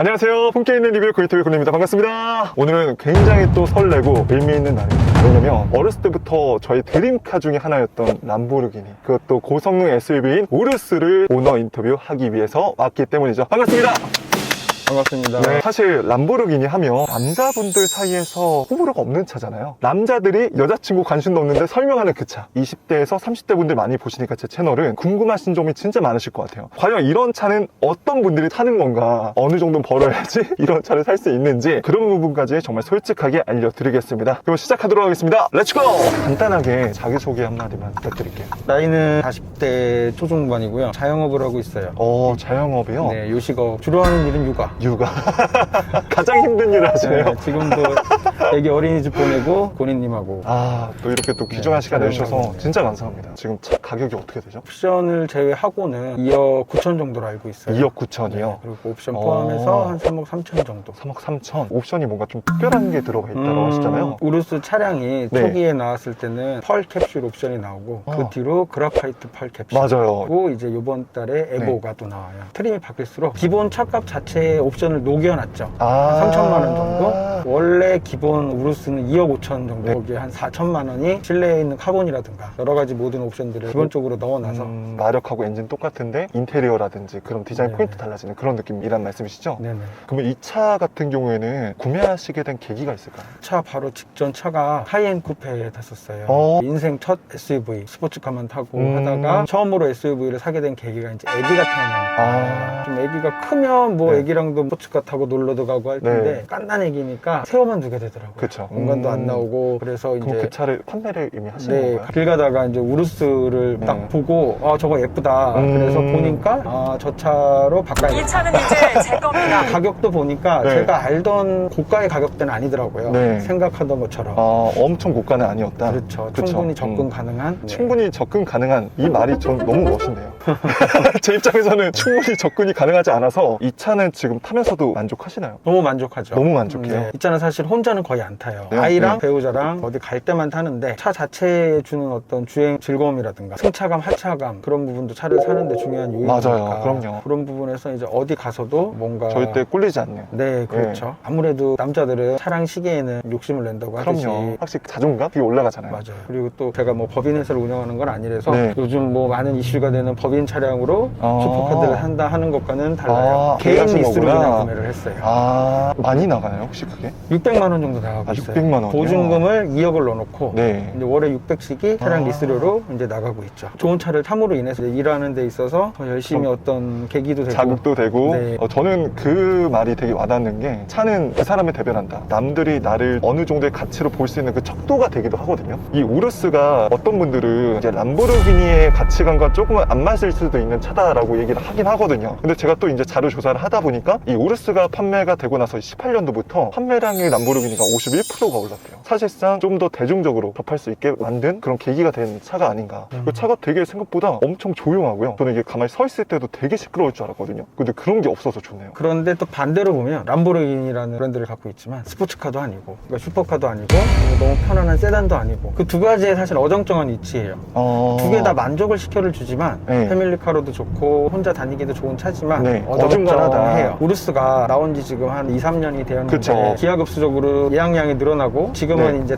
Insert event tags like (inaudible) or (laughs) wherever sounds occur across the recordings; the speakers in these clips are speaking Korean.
안녕하세요. 있는 리뷰 고이토비 군입니다. 반갑습니다. 오늘은 굉장히 또 설레고 의미 있는 날입니다. 왜냐면 어렸을 때부터 저희 드림카 중에 하나였던 람보르기니 그것도 고성능 SUV인 우르스를 오너 인터뷰하기 위해서 왔기 때문이죠. 반갑습니다. 반갑습니다. 네, 사실 람보르기니 하면 남자분들 사이에서 호불호가 없는 차잖아요. 남자들이 여자친구 관심도 없는데 설명하는 그 차. 20대에서 30대 분들 많이 보시니까 제 채널은 궁금하신 점이 진짜 많으실 것 같아요. 과연 이런 차는 어떤 분들이 타는 건가? 어느 정도 벌어야지 (laughs) 이런 차를 살 수 있는지 그런 부분까지 정말 솔직하게 알려드리겠습니다. 그럼 시작하도록 하겠습니다. 렛츠고! 간단하게 자기소개 한마디만 부탁드릴게요. 나이는 40대 초중반이고요. 자영업을 하고 있어요. 어, 자영업이요? 네, 요식업. 주로 하는 일은 육아. 육아. (laughs) 가장 힘든 일을 하시네요. 네, 지금도 애기 어린이집 보내고 고니님하고 아, 또 이렇게 또 귀중한 네, 시간 내주셔서. 진짜 감사합니다. 지금 차 가격이 어떻게 되죠? 옵션을 제외하고는 2억 9천 정도로 알고 있어요. 2억 9천이요. 그리고 옵션 어. 포함해서 한 3억 3천 정도. 3억 3천. 옵션이 뭔가 좀 특별한 게 들어가 있다고 음, 하시잖아요. 우르스 차량이 네. 초기에 나왔을 때는 펄 캡슐 옵션이 나오고 어. 그 뒤로 그라파이트 펄 캡슐 맞아요. 그리고 이제 이번 달에 에보가 또 나와요. 트림이 바뀔수록 기본 차값 자체에 옵션을 녹여놨죠. 아. 3천만 원 정도. 원래 기본 우루스는 2억 5천 정도. 네. 거기에 한 4천만 원이 실내에 있는 카본이라든가 여러 가지 모든 옵션들을 기본적으로 넣어놔서 음, 마력하고 엔진 똑같은데 인테리어라든지 그런 디자인 네. 포인트 달라지는 그런 느낌이란 말씀이시죠? 네네. 그러면 이 차 같은 경우에는 구매하시게 된 계기가 있을까요? 차 바로 직전 차가 하이엔 쿠페에 탔었어요. 어. 인생 첫 SUV 스포츠카만 타고 음. 하다가 처음으로 SUV를 사게 된 계기가 이제 아기가 태어나니까 아. 좀 아기가 크면 뭐 네. 아기랑 도 스포츠카 타고 놀러도 가고 할 텐데 네. 깐난 아기니까 세워만 두게 되더라고요. 그쵸. 공간도 음. 안 나오고 그래서 이제 그 차를 판매를 이미 하시는 네, 건가요? 길 가다가 이제 우르스를 네. 딱 보고 아 저거 예쁘다. 음. 그래서 보니까 아 저 차로 바꿔야 이 차는 이제 제 겁니다. (laughs) 가격도 보니까 네. 제가 알던 고가의 가격대는 아니더라고요. 네. 생각하던 것처럼. 아, 엄청 고가는 아니었다. 그렇죠. 그쵸. 충분히 접근 음. 가능한. 네. 충분히 접근 가능한 이 말이 전 너무 멋있네요. (laughs) 제 입장에서는 충분히 접근이 가능하지 않아서 이 차는 지금 타면서도 만족하시나요? 너무 만족하죠. 너무 만족해요? 네. 이 차는 사실 혼자는 거의 안 타요. 네, 아이랑 네. 배우자랑 어디 갈 때만 타는데 차 자체에 주는 어떤 주행 즐거움이라든가 승차감, 하차감 그런 부분도 차를 사는데 중요한 요인이니까 맞아요. 그럼요. 그런 부분에서 이제 어디 가서도 뭔가 절대 꿀리지 않네요. 네, 그렇죠. 아무래도 남자들은 차량 시계에는 욕심을 낸다고 하듯이 그럼요. 확실히 자존감 되게 올라가잖아요. 맞아요. 그리고 또 제가 뭐 법인 회사를 운영하는 건 아니라서 네. 요즘 뭐 많은 이슈가 되는 법인 차량으로 아. 슈퍼카드를 산다 하는 것과는 달라요. 아, 개인 리스로. 그냥 구매를 했어요. 아, 많이 나가요, 혹시 그게? 600만 원 정도 나가고 아, 있어요. 600만 원이요? 보증금을 2억을 넣어놓고 네. 이제 월에 600씩이 차량 아. 리스료로 이제 나가고 있죠. 좋은 차를 탐으로 인해서 이제 일하는 데 있어서 더 열심히 좀 어떤 계기도 되고 자극도 되고 네. 어, 저는 그 말이 되게 와닿는 게 차는 그 사람을 대변한다 남들이 나를 어느 정도의 가치로 볼 수 있는 그 척도가 되기도 하거든요 이 우르스가 어떤 분들은 이제 람보르기니의 가치관과 조금은 안 맞을 수도 있는 차다라고 얘기를 하긴 하거든요 근데 제가 또 이제 자료 조사를 하다 보니까 이 우르스가 판매가 되고 나서 18년도부터 판매량의 람보르기니가 51%가 올랐대요 사실상 좀 더 대중적으로 접할 수 있게 만든 그런 계기가 된 차가 아닌가 음. 그 차가 되게 생각보다 엄청 조용하고요 저는 이게 가만히 서 있을 때도 되게 시끄러울 줄 알았거든요 근데 그런 게 없어서 좋네요 그런데 또 반대로 보면 람보르기니라는 브랜드를 갖고 있지만 스포츠카도 아니고 그러니까 슈퍼카도 아니고 너무 편안한 세단도 아니고 그 두 가지의 사실 어정쩡한 위치예요. 어... 두개 다 만족을 시켜를 주지만 네. 패밀리카로도 좋고 혼자 다니기도 좋은 차지만 네, 어정쩡하다. 해요. 우르스가 나온 지 지금 한 2, 3년이 되었는데 그쵸. 기하급수적으로 예약량이 늘어나고 지금은 네. 이제.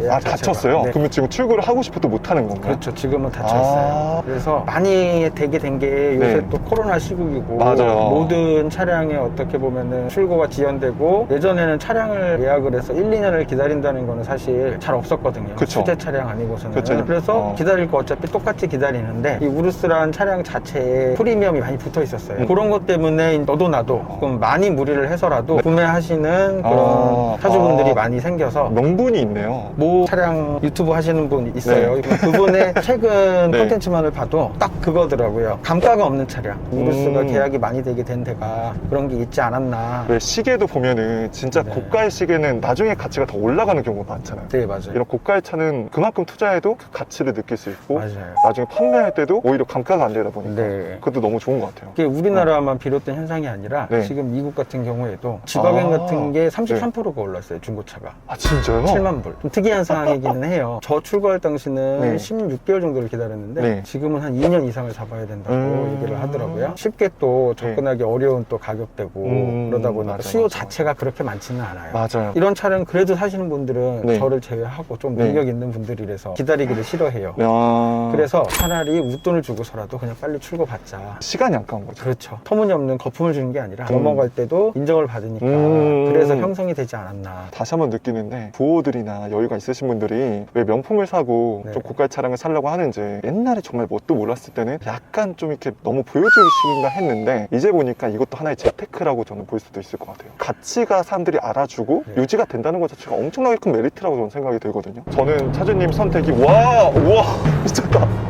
예약 아 자체가. 다쳤어요? 네. 그러면 지금 출고를 하고 싶어도 못하는 건가요? 그렇죠. 지금은 있어요. 아. 그래서 많이 되게 된 게 요새 네. 또 코로나 시국이고 맞아요. 모든 차량에 어떻게 보면은 출고가 지연되고 예전에는 차량을 예약을 해서 1, 2년을 기다린다는 거는 사실 잘 없었거든요. 그쵸. 수제 차량 아니고서는. 그쵸. 래서 어. 기다릴 거 어차피 똑같이 기다리는데 이 우르스란 차량 자체에 프리미엄이 많이 붙어 있었어요. 음. 그런 것 때문에 너도 나도 조금 많이 무리를 해서라도 네. 구매하시는 그런 아. 차주분들이 아. 많이 생겨서 명분이 있네요 모 차량 유튜브 하시는 분 있어요. 네. 그분의 (laughs) 최근 네. 콘텐츠만을 봐도 딱 그거더라고요. 감가가 없는 차량. 우르스가 음. 계약이 많이 되게 된 데가 그런 게 있지 않았나. 왜 시계도 보면은 진짜 네. 고가의 시계는 나중에 가치가 더 올라가는 경우가 많잖아요 네, 맞아요. 이런 고가의 차는 그만큼 투자해도 그 가치를 느낄 수 있고 맞아요. 나중에 판매할 때도 오히려 감가가 안 되다 보니까 네. 그것도 너무 좋은 것 같아요 이게 우리나라만 비롯된 현상이 아니라 네. 지금 미국 같은 경우에도 지바겐 아. 같은 게 33%가 올랐어요 중고차가 아 진짜요? 7만 불. 좀 특이한 상황이기는 해요. (laughs) 저 출고할 당시는 네. 16개월 정도를 기다렸는데 네. 지금은 한 2년 이상을 잡아야 된다고 음. 얘기를 하더라고요. 쉽게 또 접근하기 어려운 또 가격대고 음. 그러다 보니까 맞아, 수요 맞아. 자체가 그렇게 많지는 않아요. 맞아요. 이런 차량 그래도 사시는 분들은 네. 저를 제외하고 좀 네. 능력 있는 분들이라서 기다리기를 싫어해요. 야... 그래서 차라리 웃돈을 주고서라도 그냥 빨리 출고받자. 시간이 아까운 거죠. 그렇죠. 터무니없는 거품을 주는 게 아니라 음. 넘어갈 때도 인정을 받으니까 음. 그래서 형성이 되지 않았나. 다시 한번 느끼는데 부호들이나 여유가 있으신 분들이 왜 명품을 사고 네. 좀 고가의 차량을 사려고 하는지 옛날에 정말 뭣도 몰랐을 때는 약간 좀 이렇게 너무 보여주기식인가 했는데 이제 보니까 이것도 하나의 재테크라고 저는 볼 수도 있을 것 같아요 가치가 사람들이 알아주고 네. 유지가 된다는 것 자체가 엄청나게 큰 메리트라고 저는 생각이 들거든요 저는 차주님 선택이 와 우와 (laughs) 미쳤다 아,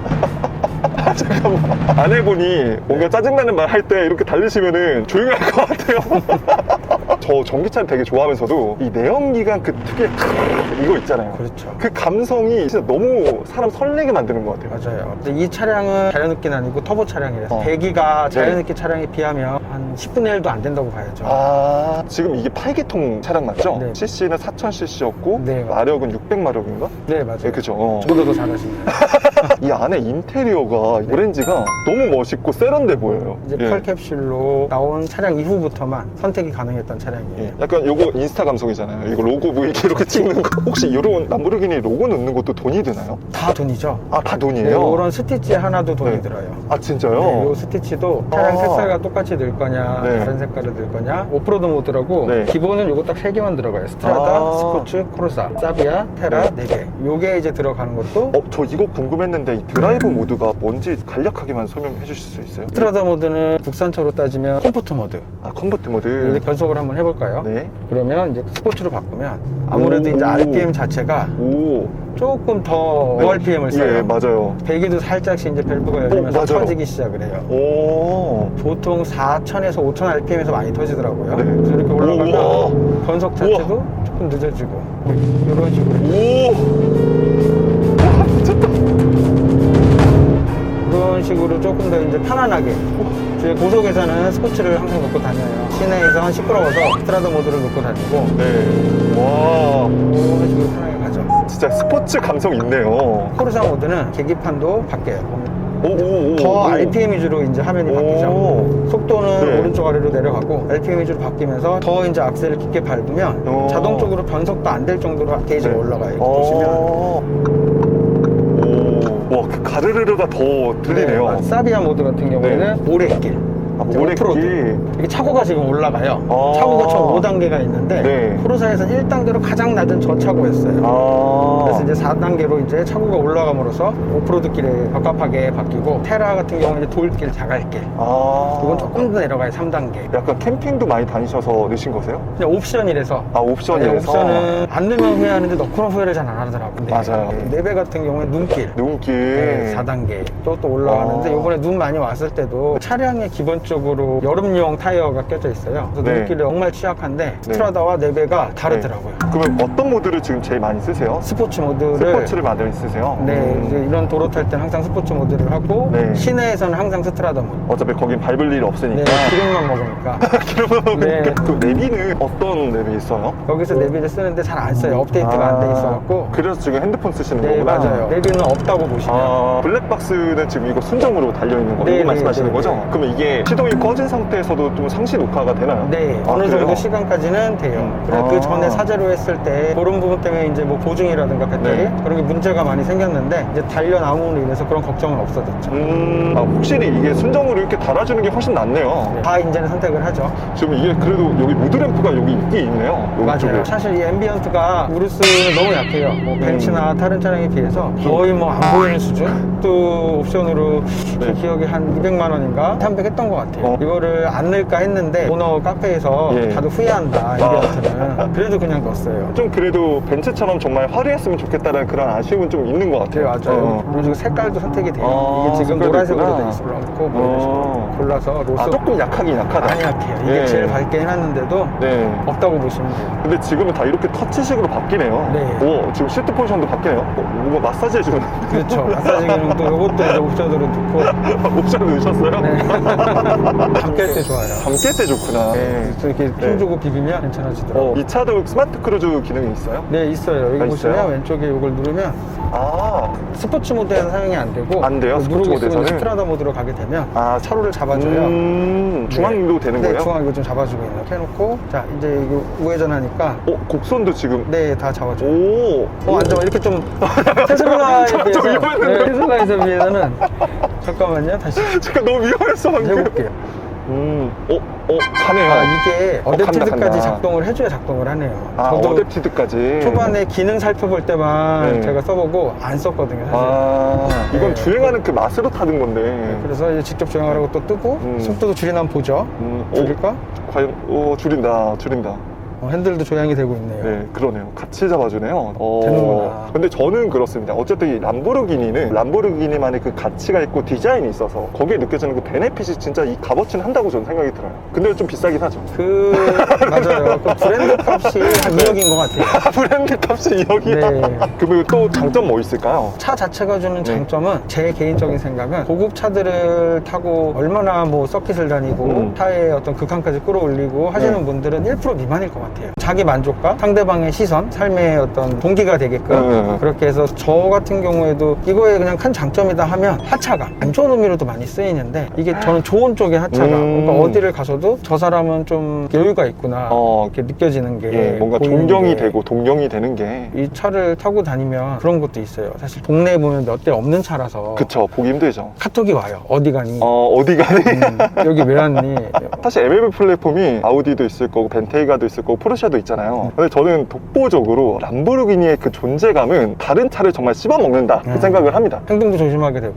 잠깐만 아내분이 뭔가 짜증나는 말 할 때 이렇게 달리시면은 조용히 할 것 같아요 (laughs) 저 전기차를 되게 좋아하면서도 이 내연기관 그 특유의 크으 이거 있잖아요 그렇죠. 그 감성이 진짜 너무 사람 설레게 만드는 것 같아요 맞아요. 근데 이 차량은 자연흡기는 아니고 터보 차량이라서 어. 배기가 자연흡기 차량에 비하면 한 10분의 1도 안 된다고 봐야죠. 아 지금 이게 8기통 차량 맞죠? 네. CC는 4000cc였고 네. 마력은 600마력인가? 네, 맞아요. 네 그죠 어. 저보다 더 잘하시네요. (laughs) 이 안에 인테리어가 오렌지가 너무 멋있고 세련돼 보여요 이제 예. 펄 캡슐로 나온 차량 이후부터만 선택이 가능했던 예. 차량이에요. 약간 요거 인스타 감성이잖아요 이거 로고 뭐 이렇게 이렇게 찍는 거 (laughs) 혹시 이런 람보르기니 로고 넣는 것도 돈이 드나요? 다 돈이죠. 아 다 네, 돈이에요? 이런 스티치 하나도 돈이 네. 들어요. 아 진짜요? 네, 이 스티치도 차량 아. 색깔과 똑같이 넣을 거냐, 네. 다른 색깔을 넣을 거냐. 오프로드 모드라고 네. 기본은 요거 딱 세 개만 들어가요. 스트라다, 아. 스포츠, 코르사, 사비아, 테라 네 개. 요게 이제 들어가는 것도 어, 저 이거 궁금했는데 이 드라이브 모드가 뭔지 간략하게만 설명해 주실 수 있어요? 스트라다 모드는 국산차로 따지면 컴포트 모드. 아 컨버트 모드 이제 변속을 한번 해볼까요? 네. 그러면 이제 스포츠로 바꾸면 아무래도 오. 이제 RPM 자체가 오. 조금 더 RPM을 써요. 예, 맞아요. 배기도 살짝씩 이제 밸브가 열리면서 어, 맞아요. 터지기 시작을 해요. 오. 보통 4,000에서 5,000 RPM에서 많이 터지더라고요. 네. 그래서 이렇게 올라가면 우와. 변속 자체도 조금 늦어지고 이런 식으로 오. 그런 식으로 조금 더 이제 편안하게 제 고속에서는 스포츠를 항상 놓고 다녀요. 시내에서는 시끄러워서 스트라다 모드를 놓고 다니고 네. 와. 이런 식으로 편하게 가죠. 진짜 스포츠 감성 있네요. 코르사 모드는 계기판도 바뀌어요. 오, 오, 오. 더 오. RPM 위주로 이제 화면이 바뀌죠. 오. 속도는 네. 오른쪽 아래로 내려가고 RPM 위주로 바뀌면서 더 이제 악셀을 깊게 밟으면 어. 자동적으로 변속도 안 될 정도로 게이지가 네. 올라가요. 이렇게 어. 보시면. 오. 와, 그 가르르르가 더 들리네요. 네, 사비아 모드 같은 경우에는 이제 모래길. 오프로드. 이게 차고가 지금 올라가요. 아. 차고가 총 5단계가 있는데 네. 코르사에서는 1단계로 가장 낮은 저차고였어요. 아. 그래서 이제 4단계로 이제 차고가 올라감으로써 오프로드 길에 격합하게 바뀌고 테라 같은 경우는 이제 돌길, 자갈길. 아. 이건 조금 더 내려가요. 3단계. 약간 캠핑도 많이 다니셔서 넣으신 거세요? 그냥 옵션이라서 아, 옵션이라서. 네, 옵션은 안 넣으면 후회하는데 넣고는 후회를 잘 안 하더라고요. 네. 맞아요. 네배 같은 경우는 눈길. 눈길. 네, 4단계 또 또 올라가는데 아. 이번에 눈 많이 왔을 때도 차량에 기본 적으로 여름용 타이어가 껴져 있어요. 그래서 네. 눈길이 정말 취약한데 스트라다와 네배가 다르더라고요. 그러면 어떤 모드를 지금 제일 많이 쓰세요? 스포츠 모드를 스포츠를 많이 쓰세요? 네, 음. 이제 이런 도로 탈 때는 항상 스포츠 모드를 하고 네. 시내에서는 항상 스트라다 모드. 어차피 거긴 밟을 일이 없으니까. 네, 기름만 먹으니까. (laughs) 그러면 네. 그 내비는 어떤 내비 있어요? 여기서 네비를 쓰는데 잘 안 써요. 업데이트가 안 돼 있어갖고. 그래서 지금 핸드폰 쓰시는 네, 거구나. 맞아요. 네비는 없다고 보시면. 아, 블랙박스는 지금 이거 순정으로 달려있는 거 네, 이거 네, 말씀하시는 네, 거죠? 네. 그러면 이게 시동이 꺼진 상태에서도 좀 상시 녹화가 되나요? 네, 아, 어느 정도 그래요? 시간까지는 돼요. 음. 그래서 아. 그 전에 사제로 했을 때 그런 부분 때문에 이제 뭐 보증이라든가 배터리 네. 그런 게 문제가 많이 생겼는데 이제 달려 나옴으로 인해서 그런 걱정은 없어졌죠. 음, 아, 확실히 이게 순정으로 이렇게 달아주는 게 훨씬 낫네요. 네, 다 이제는 선택을 하죠. 지금 이게 그래도 여기 무드램프가 여기 있긴 있네요. 여기 맞아요. 쪽에. 사실 이 앰비언트가 우르스는 너무 약해요. 뭐 음. 벤츠나 다른 차량에 비해서 거의 뭐 안 보이는 수준? 또 옵션으로 제 네. 기억에 한 200만 원인가? 300 했던 것 같아요. 어. 이거를 안 넣을까 했는데 오너 카페에서 예. 다들 후회한다, 앰비언트는. 그래도 그냥 넣었어요. 좀 그래도 벤츠처럼 정말 화려했으면 좋겠다는 그런 아쉬움은 좀 있는 것 네, 같아요. 맞아요. 어. 그리고 지금 색깔도 선택이 돼요. 아, 이게 지금 색깔도 노란색으로 있구나. 돼 있어갖고 뭐 어. 골라서 로스 아, 조금 약하긴 약하다. 많이 약해요. 이게 예. 제일 밝게 해놨는데도 네. 없다고 보시면 돼요. 근데 지금은 다 이렇게 터치식으로 바뀌네요. 네. 오, 지금 시트 포지션도 바뀌네요. 어, 뭔가 마사지 해주는. 그렇죠. 마사지 기능도 이것도 이제 옵션으로 넣고 옵션 넣으셨어요? 네. (laughs) 담깰 때 좋아요. 담길 때 좋구나. 네, 이렇게 네. 힘 주고 비비면 괜찮아지더라고요. 어, 이 차도 스마트 크루즈 기능이 있어요? 네, 있어요. 여기 아, 보시면 있어요? 왼쪽에 이걸 누르면 아, 스포츠 모드에서 사용이 안 되고 안 돼요? 그 스포츠 모드에서는? 스트라다 모드로 가게 되면 아, 차로를 잡아줘요. 음, 중앙도 되는 네, 거예요? 중앙 이거 좀 잡아주고 있는 거 해놓고 자 이제 이거 우회전하니까 어, 곡선도 지금. 네 다 잡아줘 요. 오. 어, 앉아 이렇게 좀 (laughs) 테슬라에 좀 비해서 위험했는데. 네, 테슬라에서 비해서는 잠깐만요 다시 (laughs) 잠깐 너무 위험했어, 방금. 해볼게요. 음, 어, 어, 가네요. 아 이게 어, 간다, 어댑티드까지 간다. 작동을 해줘야 작동을 하네요. 아, 어댑티드까지. 초반에 기능 살펴볼 때만 네. 제가 써보고 안 썼거든요 사실. 아, 이건 네. 주행하는 그 맛으로 타는 건데. 그래서 이제 직접 주행하라고 또 뜨고 음. 속도도 줄이나 한번 보죠. 음, 오, 줄일까? 과연, 오, 줄인다, 줄인다. 어, 핸들도 조향이 되고 있네요. 네, 그러네요. 같이 잡아주네요. 어, 되는구나. 근데 저는 그렇습니다. 어쨌든 이 람보르기니는 람보르기니만의 그 가치가 있고 디자인이 있어서 거기에 느껴지는 그 베네핏이 진짜 이 값어치는 한다고 저는 생각이 들어요. 근데 좀 비싸긴 하죠. 그 맞아요. 그 브랜드 값이 (laughs) 한 2억인 것 같아요. (laughs) 브랜드 값이 2억이야. 네. (laughs) 그러면 또 장점 뭐 있을까요? 차 자체가 주는 네. 장점은 제 개인적인 생각은 고급 차들을 타고 얼마나 뭐 서킷을 다니고 음. 차의 어떤 극한까지 끌어올리고 하시는 네. 분들은 1% 미만일 것 같아요. 자기 만족과 상대방의 시선, 삶의 어떤 동기가 되게끔 네. 그렇게 해서 저 같은 경우에도 이거에 그냥 큰 장점이다 하면 하차가 안 좋은 의미로도 많이 쓰이는데 이게 저는 좋은 쪽의 하차가 음. 그러니까 어디를 가서도 저 사람은 좀 여유가 있구나 어, 이렇게 느껴지는 게 예, 뭔가 보이는 존경이 게 되고 동경이 되는 게 이 차를 타고 다니면 그런 것도 있어요. 사실 동네에 보면 몇 대 없는 차라서 그쵸 보기 힘들죠. 카톡이 와요. 어디 가니? 어 어디 가니? 음, 여기 왜 왔니? 사실 MLB 플랫폼이 아우디도 있을 거고 벤테이가도 있을 거고 포르쉐도 있잖아요. 근데 저는 독보적으로 람보르기니의 그 존재감은 다른 차를 정말 씹어먹는다 그 음. 생각을 합니다. 행동도 조심하게 되고.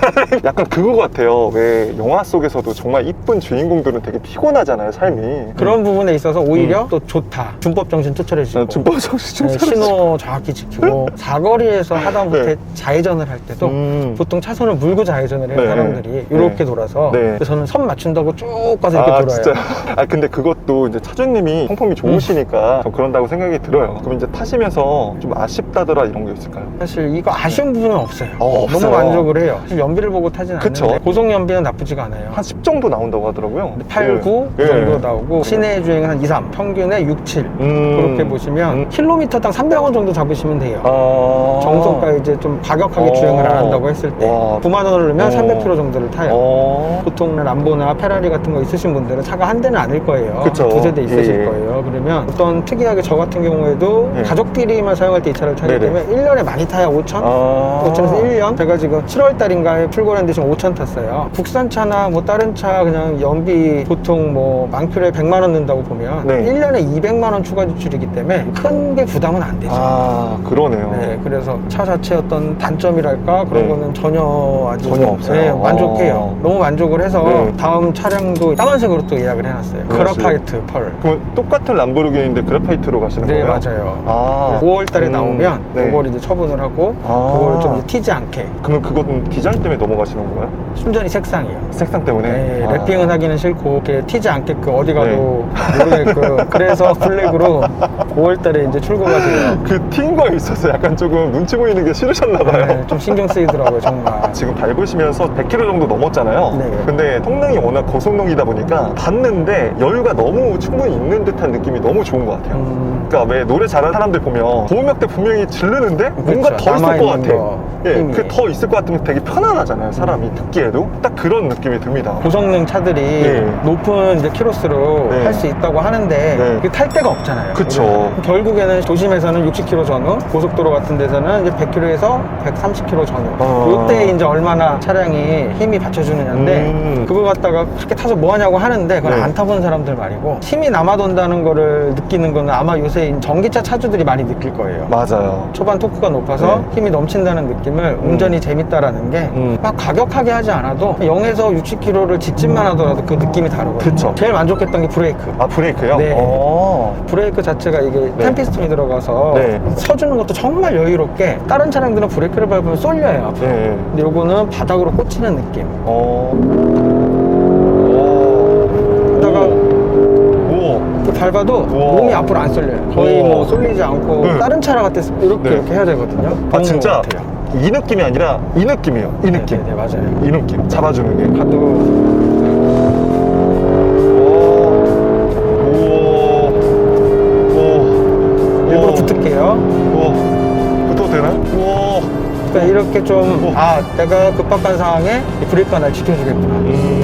(laughs) 약간 그거 같아요. 왜 영화 속에서도 정말 이쁜 주인공들은 되게 피곤하잖아요, 삶이. 그런 부분에 있어서 오히려 또 좋다. 준법 정신 투철해지고. 음. 어, 준법 정신 네, 좀 신호 정확히 지키고 사거리에서 하다못해 네. 좌회전을 할 때도 음. 보통 차선을 물고 좌회전을 해요 네. 사람들이 이렇게 네. 돌아서 네. 저는 선 맞춘다고 쭉 가서 이렇게 아, 돌아요 진짜. 아, 근데 그것도 이제 차주님이 성품이 좋으시니까 좀 그런다고 생각이 들어요. 그럼 이제 타시면서 좀 아쉽다더라 이런 게 있을까요? 사실 이거 아쉬운 부분은 없어요 어, 너무 없어요. 만족을 해요 사실 연비를 보고 타진 그쵸. 않는데 고속 연비는 나쁘지가 않아요 한 10 정도 나온다고 하더라고요. 8, 예. 9그 예. 정도 나오고 시내 주행은 한 2, 3 평균에 6, 7 음. 그렇게 보시면 음. 킬로미터당 300원 정도 잡으시면 돼요 아. 정성가 이제 좀 과격하게 어. 주행을 안 한다고 했을 때 와. 9만 원을 넣으면 어. 300km 정도를 타요 어. 보통 람보나 페라리 같은 거 있으신 분들은 차가 한 대는 아닐 거예요. 그쵸. 두세 대 있으실 예. 거예요. 그러면 어떤 특이하게 저 같은 경우에도 예. 가족끼리만 사용할 때 이 차를 타기 네네. 때문에 1년에 많이 타야 5천? 아. 5천에서 1년? 제가 지금 7월 달인가에 출고했는데 지금 5천 탔어요. 국산차나 뭐 다른 차 그냥 연비 보통 뭐 망표에 100만 원 든다고 보면 네. 1년에 200만 원 추가 지출이기 때문에 큰 게 부담은 안 되죠. 아, 그러네요. 네, 그래서 차 자체 어떤 단점이랄까 그런 네. 거는 전혀 아주 전혀 없어요. 네, 만족해요. 어. 너무 만족을 해서 네. 다음 차량도 까만색으로 또 예약을 해놨어요. 그라파이트 펄. 그럼 똑같은 람보르기니인데 그래파이트로 가시는 네 거예요? 맞아요. 아. 5월 달에 음, 나오면 네. 그걸 이제 처분을 하고 아. 그걸 좀 이제 튀지 않게 그러면 그건 디자인 때문에 넘어가시는 건가요? 순전히 색상이에요. 색상 때문에? 네, 아. 랩핑은 하기는 싫고 이렇게 튀지 않게끔 어디 가도 모르게끔 (laughs) 그래서 블랙으로 5월 달에 이제 출고가 돼요. 그 튀인 거에 있어서 약간 조금 눈치 보이는 게 싫으셨나 봐요. 네, 좀 신경 쓰이더라고요 정말. (laughs) 지금 밟으시면서 100km 정도 넘었잖아요. 네. 근데 성능이 워낙 고성능이다 보니까 봤는데 여유가 너무 충분히 있는 듯한 느낌 이 너무 좋은 것 같아요. 음, 그러니까 왜 노래 잘하는 사람들 보면 보험약대 분명히 지르는데 뭔가 그렇죠. 더 있을 것 같아. 거, 예, 힘이. 그더 있을 것 같으면 되게 편안하잖아요. 사람이 듣기에도 딱 그런 느낌이 듭니다. 고성능 차들이 네. 높은 이제 키로수로 네. 할수 있다고 하는데 네. 탈 데가 없잖아요. 그쵸. 우리는. 결국에는 도심에서는 60km 전후, 고속도로 같은 데서는 이제 100km에서 130km 전후. 어. 이때 이제 얼마나 차량이 힘이 받쳐주느냐인데 음. 그거 갖다가 그렇게 타서 뭐 하냐고 하는데 그걸 네. 안 타본 사람들 말이고 힘이 남아돈다는 거를 느끼는 거는 아마 요새 전기차 차주들이 많이 느낄 거예요. 맞아요. 초반 토크가 높아서 네. 힘이 넘친다는 느낌을 운전이 재밌다라는 게 막 음. 가격하게 하지 않아도 0에서 60km를 직진만 하더라도 그 느낌이 다르거든요. 그쵸. 제일 만족했던 게 브레이크. 아, 브레이크요? 네. 어. 브레이크 자체가 이게 네. 텐피스톤이 들어가서 네. 서주는 것도 정말 여유롭게 다른 차량들은 브레이크를 밟으면 쏠려요 앞으로. 네. 근데 요거는 바닥으로 꽂히는 느낌. 어. 오. 하다가 오. 그 밟아도 우와. 몸이 앞으로 안 쏠려요. 거의 우와. 뭐 쏠리지 않고 네. 다른 차랑 같아 이렇게 네. 이렇게 해야 되거든요. 아, 진짜? 이 느낌이 아니라 이 느낌이에요. 이 느낌. 네, 네, 맞아요. 이 느낌. 잡아주는 게. 가도 일부러 붙을게요. 붙어도 되나요? 우와. 그러니까 이렇게 좀, 아, 내가 급박한 상황에 이 브레이크가 날 지켜주겠구나. 음.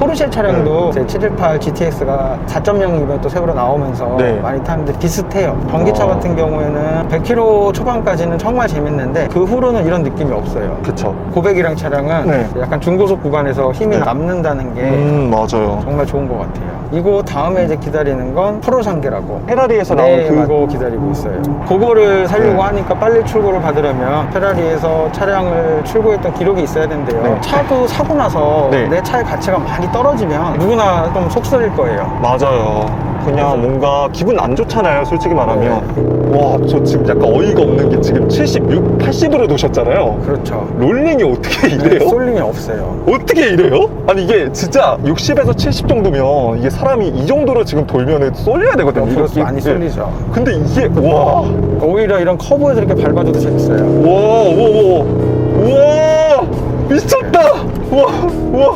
포르쉐 차량도 제 718 GTX가 4.0이면 또 새로 나오면서 네. 많이 타는데 비슷해요. 전기차 어. 같은 경우에는 100km 초반까지는 정말 재밌는데 그 후로는 이런 느낌이 없어요. 그쵸. 고백이랑 차량은 네. 약간 중고속 구간에서 힘이 네. 남는다는 게 음, 맞아요. 정말 좋은 것 같아요. 이거 다음에 이제 기다리는 건 프로상계라고. 페라리에서 나온 네, 그 그거 기다리고 있어요. 그거를 살려고 네. 하니까 빨리 출고를 받으려면 페라리에서 차량을 출고했던 기록이 있어야 된대요. 네. 차도 사고 나서 네. 내 차의 가치가 많이 떨어지면 누구나 좀 속쓰릴 거예요. 맞아요. 그냥 뭔가 기분 안 좋잖아요, 솔직히 말하면. 네. 와, 저 지금 약간 어이가 없는 게 지금 76, 80으로 놓으셨잖아요. 그렇죠. 롤링이 어떻게 네, 이래요? 쏠림이 없어요. 어떻게 이래요? 아니 이게 진짜 60에서 70 정도면 이게 사람이 이 정도로 지금 돌면은 쏠려야 되거든요. 옆으로 이거- 많이 예. 쏠리죠. 근데 이게 와, 오히려 이런 커브에서 이렇게 밟아줘도 재밌어요. 와, 우와, 우와, 우와, 미쳤다. 우와, 우와,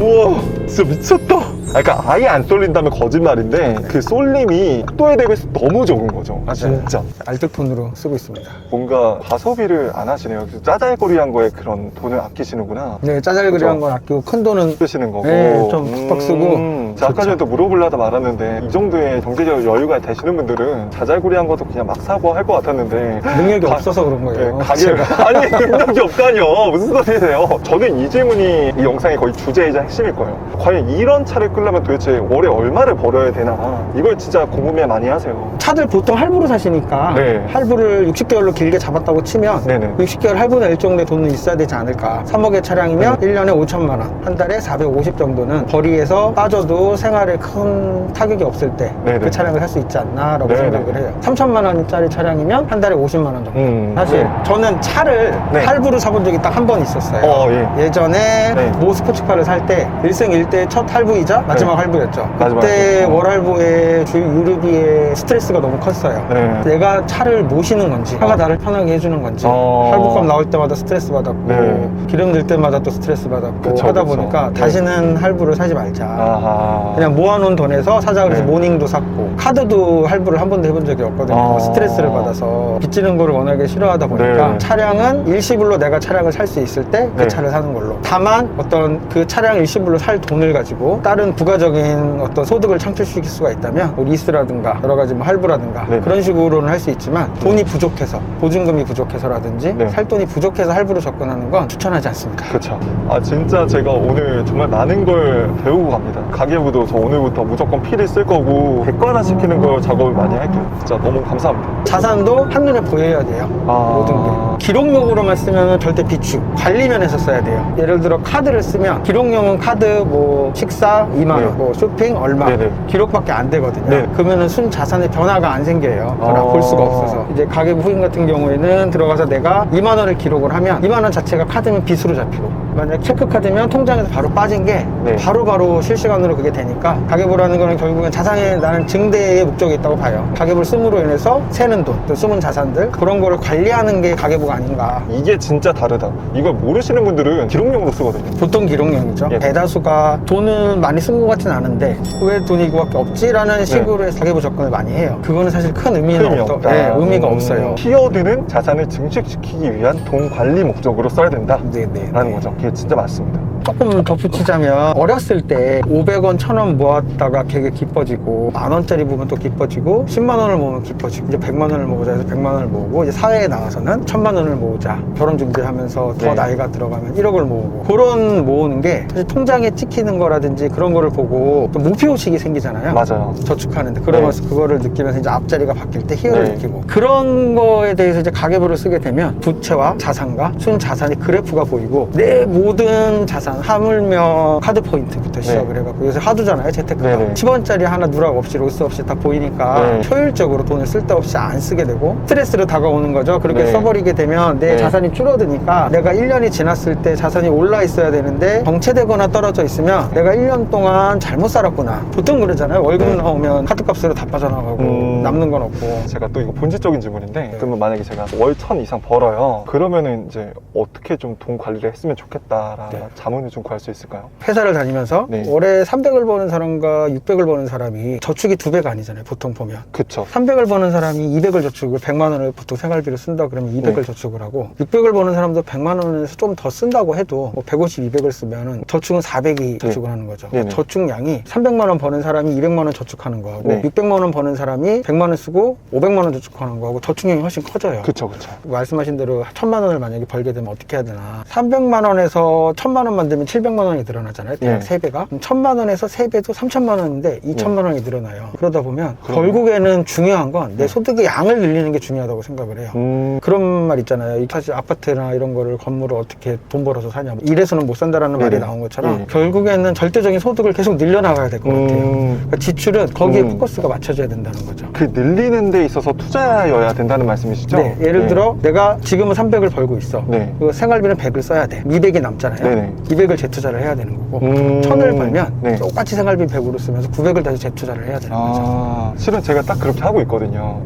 우와, 진짜 미쳤다. 아, 그러니까 아예 안 쏠린다면 거짓말인데 그 쏠림이 속도에 대비해서 너무 적은 거죠. 맞아요. 진짜. 알뜰폰으로 쓰고 있습니다. 뭔가 가소비를 안 하시네요. 그래서 짜잘거리한 거에 그런 돈을 아끼시는구나. 네, 짜잘그리한 그죠. 건 아끼고 큰 돈은 쓰시는 거고. 네, 좀 팍팍 쓰고. 음, 자, 아까 전에 또 물어보려다 말았는데 이 정도의 경제적 여유가 되시는 분들은 자잘구리한 것도 그냥 막 사고 할 것 같았는데 능력이 가- 없어서 그런 네, 거예요. 가게가 아니 능력이 없다니요 무슨 소리세요 저는 이 질문이 이 영상의 거의 주제이자 핵심일 거예요 과연 이런 차를 끌 려면 도대체 월에 얼마를 벌어야 되나 이걸 진짜 궁금해 많이 하세요 차들 보통 할부로 사시니까 네. 할부를 60개월로 길게 잡았다고 치면 네네. 60개월 할부 낼 정도의 돈은 있어야 되지 않을까 3억의 차량이면 네. 1년에 5천만 원, 한 달에 450 정도는 거리에서 빠져도 생활에 큰 타격이 없을 때그 네네. 차량을 살 수 있지 않나 라고 네네. 생각을 해요 3천만 원짜리 차량이면 한 달에 50만 원 정도 음, 사실 네. 저는 차를 네. 할부로 사본 적이 딱 한 번 있었어요 어, 예. 예전에 네. 모 스포츠카를 살때 1승 1대 첫 할부이자 마지막 네. 할부였죠 마지막 그때 할부. 어. 월 할부에 주 유류비의 스트레스가 너무 컸어요 네. 내가 차를 모시는 건지 차가 나를 편하게 해주는 건지 어. 할부값 나올 때마다 스트레스 받았고 네. 기름 넣을 때마다 또 스트레스 받았고 그쵸, 하다 그쵸. 보니까 네. 다시는 할부를 사지 말자 아하 그냥 모아놓은 돈에서 사자 그래서 네. 모닝도 샀고 카드도 할부를 한 번도 해본 적이 없거든요 아. 스트레스를 받아서 빚지는 거를 워낙에 싫어하다 보니까 네. 차량은 일시불로 내가 차량을 살 수 있을 때그 네. 차를 사는 걸로 다만 어떤 그 차량 일시불로 살 돈을 가지고 다른 부가적인 어떤 소득을 창출시킬 수가 있다면 뭐 리스라든가 여러 가지 뭐 할부라든가 네. 그런 식으로는 할 수 있지만 돈이 부족해서 보증금이 부족해서라든지 네. 살 돈이 부족해서 할부로 접근하는 건 추천하지 않습니다 그쵸. 아, 진짜 제가 오늘 정말 많은 걸 배우고 갑니다. 가계부도 저 오늘부터 무조건 필히 쓸 거고, 객관화 시키는 걸 작업을 많이 할게요. 진짜 너무 감사합니다. 자산도 한눈에 보여야 돼요. 아. 모든 게. 기록용으로만 쓰면 절대 비축, 관리면에서 써야 돼요. 예를 들어 카드를 쓰면 기록용은 카드 뭐 식사 2만 원, 네. 뭐 쇼핑 얼마 네 네. 기록밖에 안 되거든요. 네. 그러면은 순 자산의 변화가 안 생겨요. 어. 볼 수가 없어서. 이제 가계부 후임 같은 경우에는 들어가서 내가 2만 원을 기록을 하면 2만 원 자체가 카드면 빚으로 잡히고 만약 체크카드면 통장에서 바로 빠진 게 네. 바로바로 실시간으로 그게 되니까 가계부라는 거는 결국엔 자산에 나는 증대의 목적이 있다고 봐요. 가계부를 씀으로 인해서 새는 돈, 또 숨은 자산들 그런 거를 관리하는 게 가계부가 아닌가. 이게 진짜 다르다. 이걸 모르시는 분들은 기록용으로 쓰거든요. 보통 기록용이죠. 예. 대다수가 돈을 많이 쓴 것 같진 않은데 왜 돈이 이거밖에 없지라는 식으로 해서 가계부 접근을 많이 해요. 그거는 사실 큰 의미는 네. 의미 없다. 네, 의미가 음, 없어요. 키워드는 자산을 증식시키기 위한 돈 관리 목적으로 써야 된다. 네, 네, 라는 네. 거죠. 그게 진짜 맞습니다. 조금 덧붙이자면 어렸을 때 500원, 1000원 모았다가 되게 기뻐지고 만 원짜리 모으면 또 기뻐지고 10만 원을 모으면 기뻐지고 이제 100만 원을 모으자 해서 100만 원을 모으고 이제 사회에 나와서는 1000만 원을 모으자 결혼 준비하면서 더 네. 나이가 들어가면 1억을 모으고 그런 모으는 게 사실 통장에 찍히는 거라든지 그런 거를 보고 또 목표의식이 생기잖아요 맞아요. 저축하는데 그러면서 그거를 느끼면서 이제 앞자리가 바뀔 때 희열을 네. 느끼고 그런 거에 대해서 이제 가계부를 쓰게 되면 부채와 자산과 순 자산이 그래프가 보이고 내 모든 자산 하물며 카드 포인트부터 시작을 해갖고 요새 하두잖아요 재테크가 네. 네네. 10원짜리 하나 누락 없이 로스 없이 다 보이니까 네. 효율적으로 돈을 쓸데없이 안 쓰게 되고 스트레스로 다가오는 거죠 그렇게 네. 써버리게 되면 내 네. 자산이 줄어드니까 내가 1년이 지났을 때 자산이 올라 있어야 되는데 정체되거나 떨어져 있으면 내가 1년 동안 잘못 살았구나 보통 그러잖아요 월급 네. 나오면 카드값으로 다 빠져나가고 음. 남는 건 없고 제가 또 이거 본질적인 질문인데 네. 그러면 만약에 제가 월 천 이상 벌어요 그러면은 이제 어떻게 좀 돈 관리를 했으면 좋겠다 라는 네. 자문을 좀 구할 수 있을까요? 회사를 다니면서 네. 월에 300을 버는 사람과 600을 버는 사람이 저축이 두 배가 아니잖아요. 보통 보면. 그쵸. 300을 버는 사람이 200을 저축을 100만 원을 보통 생활비로 쓴다 그러면 200을 네. 저축을 하고 600을 버는 사람도 100만 원에서 좀 더 쓴다고 해도 뭐 150, 200을 쓰면은 저축은 400이 저축을 하는 거죠. 네네. 저축량이 300만 원 버는 사람이 200만 원 저축하는 거하고 네. 600만 원 버는 사람이 100만 원 쓰고 500만 원 저축하는 거하고 저축량이 훨씬 커져요. 그쵸, 그쵸. 말씀하신 대로 천만 원을 만약에 벌게 되면 어떻게 해야 되나 300만 원에서 천만 원만 되면 700만 원이 늘어나잖아요 대략 네. 3배가 그럼 천만 원에서 3배도 3천만 원인데 2천만 원이 늘어나요 그러다 보면 그럼요. 결국에는 중요한 건내 네. 소득의 양을 늘리는 게 중요하다고 생각을 해요 음, 그런 말 있잖아요. 이 사실 아파트나 이런 거를 건물을 어떻게 돈 벌어서 사냐. 이래서는 못 산다라는 말이 네네. 나온 것처럼 네. 결국에는 절대적인 소득을 계속 늘려나가야 될 것 같아요. 음, 그러니까 지출은 거기에 음. 포커스가 맞춰져야 된다는 거죠. 그 늘리는 데 있어서 투자여야 된다는 말씀이시죠? 네, 예를 들어 내가 지금은 300을 벌고 있어. 네. 그 생활비는 100을 써야 돼. 200이 남잖아요. 네네. 200을 재투자를 해야 되는 거고. 음, 1000을 벌면 네. 똑같이 생활비 100으로 쓰면서 900을 다시 재투자를 해야 되는 거죠. 아, 실은 제가 딱 그렇게 하고 있거든요.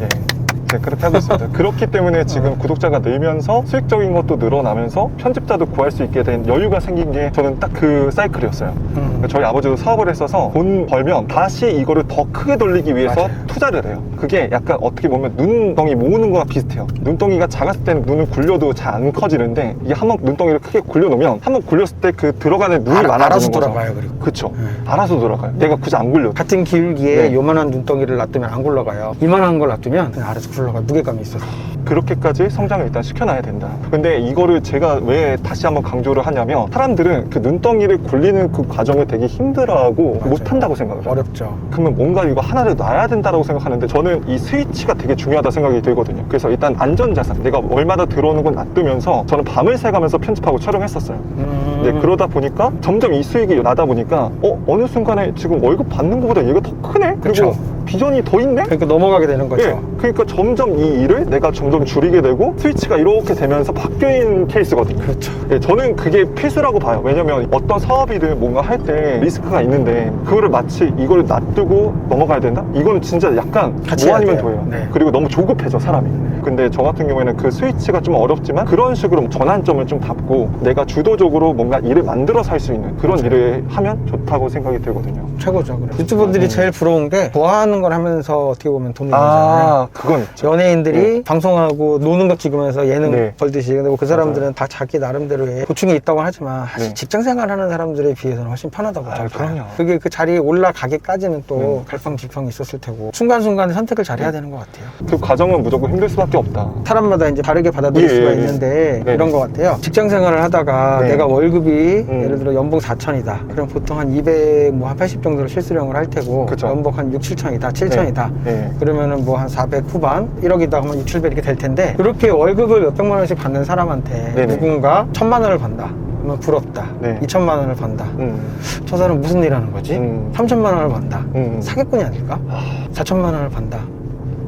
예. 제가 그렇게 하고 있습니다. (laughs) 그렇기 때문에 지금 구독자가 늘면서 수익적인 것도 늘어나면서 편집자도 구할 수 있게 된 여유가 생긴 게 저는 딱 그 사이클이었어요. 음. 저희 아버지도 사업을 했어서 돈 벌면 다시 이거를 더 크게 돌리기 위해서 맞아요. 투자를 해요. 그게 약간 어떻게 보면 눈덩이 모으는 거랑 비슷해요. 눈덩이가 작았을 때는 눈을 굴려도 잘 안 커지는데 이게 한번 눈덩이를 크게 굴려놓으면 한 번 굴렸을 때 그 들어가는 눈이 알아- 많아지는 알아서 거죠. 돌아가요, 그리고. 그쵸. 네. 알아서 돌아가요. 내가 굳이 안 굴려도. 같은 기울기에 네. 요만한 눈덩이를 놔두면 안 굴러가요. 이만한 걸 놔두면 그냥 알아서 굴러 가요. 무게감이 있어서. 그렇게까지 성장을 일단 시켜놔야 된다. 근데 이거를 제가 왜 다시 한번 강조를 하냐면 사람들은 그 눈덩이를 굴리는 그 과정을 되게 힘들어하고 맞아요. 못한다고 생각을 해요. 어렵죠. 그러면 뭔가 이거 하나를 놔야 된다고 생각하는데 저는 이 스위치가 되게 중요하다 생각이 들거든요. 그래서 일단 안전자산, 내가 월마다 들어오는 건 놔두면서 저는 밤을 새가면서 편집하고 촬영했었어요. 음. 네, 그러다 보니까 점점 이 수익이 나다 보니까 어 어느 순간에 지금 월급 받는 것보다 얘가 더 크네. 그리고 그쵸. 비전이 더 있네. 그러니까 넘어가게 되는 거죠. 예, 그러니까 점점 이 일을 내가 점점 줄이게 되고 스위치가 이렇게 되면서 바뀌는 케이스거든요. 그렇죠. 예, 저는 그게 필수라고 봐요. 왜냐면 어떤 사업이든 뭔가 할 때 리스크가 있는데 그거를 마치 이걸 놔두고 넘어가야 된다? 이거는 진짜 약간 같이 뭐 아니면 돼요. 도예요. 네. 그리고 너무 조급해져 사람이. 근데 저 같은 경우에는 그 스위치가 좀 어렵지만 그런 식으로 전환점을 좀 잡고 내가 주도적으로 뭔가 일을 만들어서 할 수 있는 그런 일을 하면 좋다고 생각이 들거든요. 최고죠. 그래. 유튜버들이 네. 제일 부러운 게 좋아하는 걸 하면서 어떻게 보면 돈을 벌잖아요. 아, 그건 있죠. 연예인들이 방송하고 노는 것 찍으면서 예능 네. 벌듯이 근데 뭐 그 사람들은 다 자기 나름대로의 고충이 있다고 하지만 사실 네. 직장 생활하는 사람들에 비해서는 훨씬 편하다고 아. 그럼요. 그게 그 자리에 올라가기까지는 또 네. 갈팡질팡이 있었을 테고 순간순간에 선택을 잘 해야 되는 것 같아요. 그 과정은 무조건 힘들 수밖에 없다. 사람마다 이제 다르게 받아들일 예, 수가 예, 예. 있는데 네. 이런 것 같아요. 직장 생활을 하다가 네. 내가 월급이 음. 예를 들어 연봉 4천이다. 그럼 보통 한 200, 뭐 한 80 정도를 실수령을 할 테고 그쵸. 연봉 한 6, 7천이다, 7천이다. 네. 그러면은 뭐 한 400 후반, 1억이다 하면 6, 700 이렇게 될 텐데 그렇게 월급을 몇 백만 원씩 받는 사람한테 네네. 누군가 천만 원을 번다. 그러면 부럽다. 네. 2천만 원을 번다. 음, 저 사람 무슨 일 하는 거지? 음. 3천만 원을 번다. 음. 사기꾼이 아닐까? 4천만 원을 번다.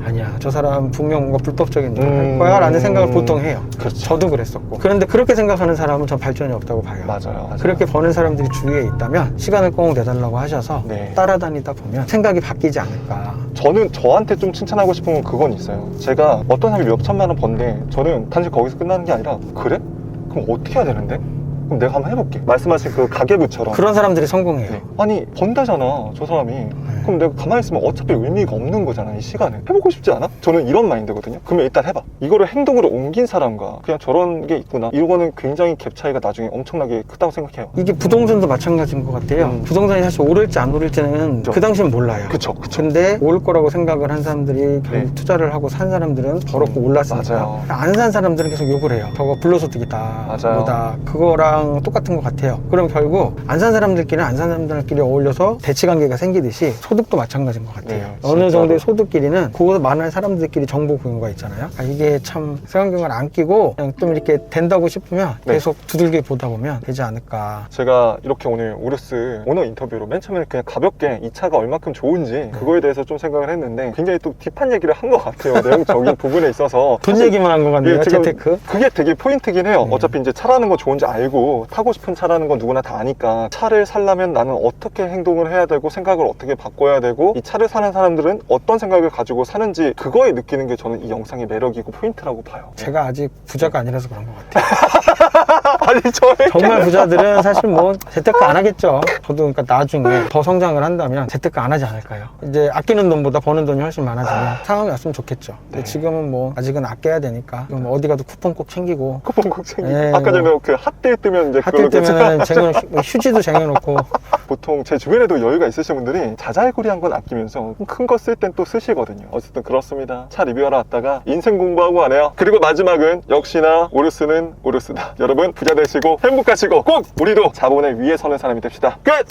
아니야. 저 사람 분명 뭔가 불법적인 일을 음. 할 거야. 라는 생각을 보통 해요. 그렇죠. 저도 그랬었고. 그런데 그렇게 생각하는 사람은 전 발전이 없다고 봐요. 맞아요. 맞아요. 그렇게 버는 사람들이 주위에 있다면 시간을 꼭 내달라고 하셔서 네. 따라다니다 보면 생각이 바뀌지 않을까. 저는 저한테 좀 칭찬하고 싶은 건 그건 있어요. 제가 어떤 사람이 몇 천만 원 번데 저는 단지 거기서 끝나는 게 아니라 그래? 그럼 어떻게 해야 되는데? 그럼 내가 한번 해볼게. 말씀하신 그 가계부처럼. 그런 사람들이 성공해요. 네. 아니 번다잖아 저 사람이 그럼 내가 가만히 있으면 어차피 의미가 없는 거잖아 이 시간에 해보고 싶지 않아? 저는 이런 마인드거든요 그러면 일단 해봐 이거를 행동으로 옮긴 사람과 그냥 저런 게 있구나 이거는 굉장히 갭 차이가 나중에 엄청나게 크다고 생각해요 이게 부동산도 마찬가지인 것 같아요. 음. 부동산이 사실 오를지 안 오를지는 그쵸. 그 당시엔 몰라요. 그쵸 그쵸 근데 오를 거라고 생각을 한 사람들이 결국 네. 투자를 하고 산 사람들은 벌었고 음, 올랐으니까 맞아요. 안 산 사람들은 계속 욕을 해요. 저거 불로소득이다. 맞아요. 뭐다. 그거랑 똑같은 것 같아요. 그럼 결국 안 산 사람들끼리는 안산 사람들끼리 어울려서 대치 관계가 생기듯이 소득도 마찬가지인 것 같아요. 네, 어느. 정도의 소득끼리는 그거 많은 사람들끼리 정보 공유가 있잖아요. 아, 이게 참 색안경을 안 끼고 그냥 좀 이렇게 된다고 싶으면 네. 계속 두들겨 보다 보면 되지 않을까. 제가 이렇게 오늘 우르스 오너 인터뷰로 맨 처음에 그냥 가볍게 이 차가 얼마큼 좋은지 그거에 대해서 좀 생각을 했는데 굉장히 또 딥한 얘기를 한 것 같아요 (laughs) 내용적인 부분에 있어서 돈 얘기만 한 것 같네요. 예, 재테크. 그게 되게 포인트긴 해요. 네. 어차피 이제 차라는 거 좋은지 알고 타고 싶은 차라는 건 누구나 다 아니까 차를 살려면 나는 어떻게 행동을 해야 되고 생각을 어떻게 바꿔야 되고 이 차를 사는 사람들은 어떤 생각을 가지고 사는지 그거에 느끼는 게 저는 이 영상의 매력이고 포인트라고 봐요. 제가 아직 부자가 아니라서 그런 것 같아요. (laughs) (laughs) 아니 저희 정말 부자들은 사실 뭐 재테크 안 하겠죠. 저도 그러니까 나중에 더 성장을 한다면 재테크 안 하지 않을까요? 이제 아끼는 돈보다 버는 돈이 훨씬 많아지면 상황이 왔으면 좋겠죠. 근데 네. 지금은 뭐 아직은 아껴야 되니까 지금 어디 가도 쿠폰 꼭 챙기고 쿠폰 꼭 챙기. 네, 아까 전에 뭐. 그 핫딜 뜨면 이제 그걸로 때문에 쟁여, 뭐 휴지도 쟁여놓고 (laughs) 보통 제 주변에도 여유가 있으신 분들이 자잘구리한 건 아끼면서 큰 거 쓸 땐 또 쓰시거든요. 어쨌든 그렇습니다. 차 리뷰하러 왔다가 인생 공부하고 가네요. 그리고 마지막은 역시나 오르스는 오르스다. 여러분 부자 되시고 행복하시고 꼭 우리도 자본의 위에 서는 사람이 됩시다. 끝!